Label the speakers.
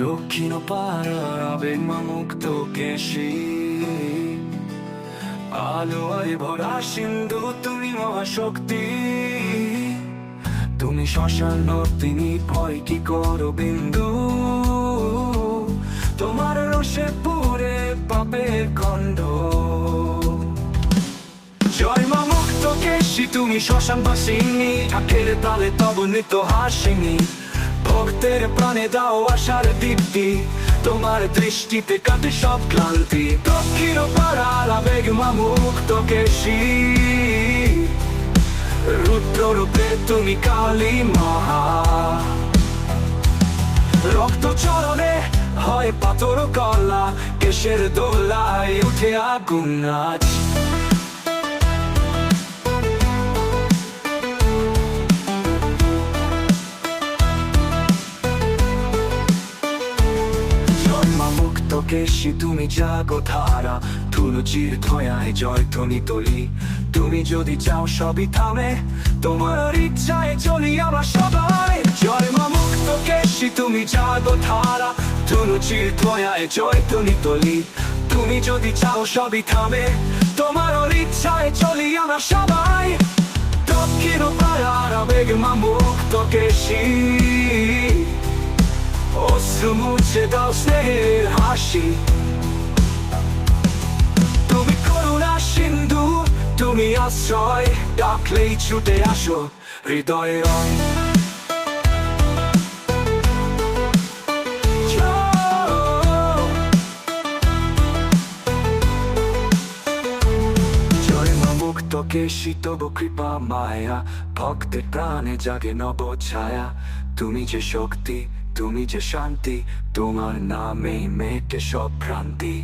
Speaker 1: দক্ষিণ পাড়ার আবেগ মুক্ত কেশি আলোয় ভরা সিন্ধু, তুমি মহাশক্তি। তুমি শ্মশান তিনি ভয় কি করো বিন্দু? তোমার রসে পুরে পাপের খণ্ড। জয় মা মুক্ত কেশি তুমি শ্মশান বাসিনী ঠাকের তালে তব নৃত্য হাসিনী। ভক্তের প্রাণে দাও আশার দীপ্তি। তোমার দৃষ্টিতে কাটে সব ক্লান্তি। দক্ষিণ পাড়ার আবেগ মা মুক্ত কেশি রুদ্র রূপে তুমি কালী মহা রক্ত চরণে হয় পাথর কলা, কেশের দোলায় উঠে আগুন নাচ। কেশি তুমি জাগো ধারা। তুলচির ধয়ায় জয় ধ্বনি তলি। তুমি যদি চাও সবই থামে, তোমার ইচ্ছায় চলি আমরা সবাই। জন্মা মুক্ত কেশি, তুমি জাগো ধারা। তুলচির ধয়ায় জয় ধ্বনি তলি। তুমি যদি চাও সবই থামে, তোমার ইচ্ছায় চলি আমরা সবাই। দক্ষিণ পাড়ার আবেগ মা মুক্ত কেশি। মুছে দাও স্নেহের হাসি। তুমি করুণা সিন্ধু, তুমি আশ্রয়, ডাকলেই ছুটে আসো হৃদয়ে রং। জয় মা মুক্ত কেশি তব কৃপা মায়া, ভক্তের প্রাণে জাগে নব ছায়া। তুমি যে শক্তি তুমি যে শান্তি তোমার নামে মেটে সব ভ্রান্তি।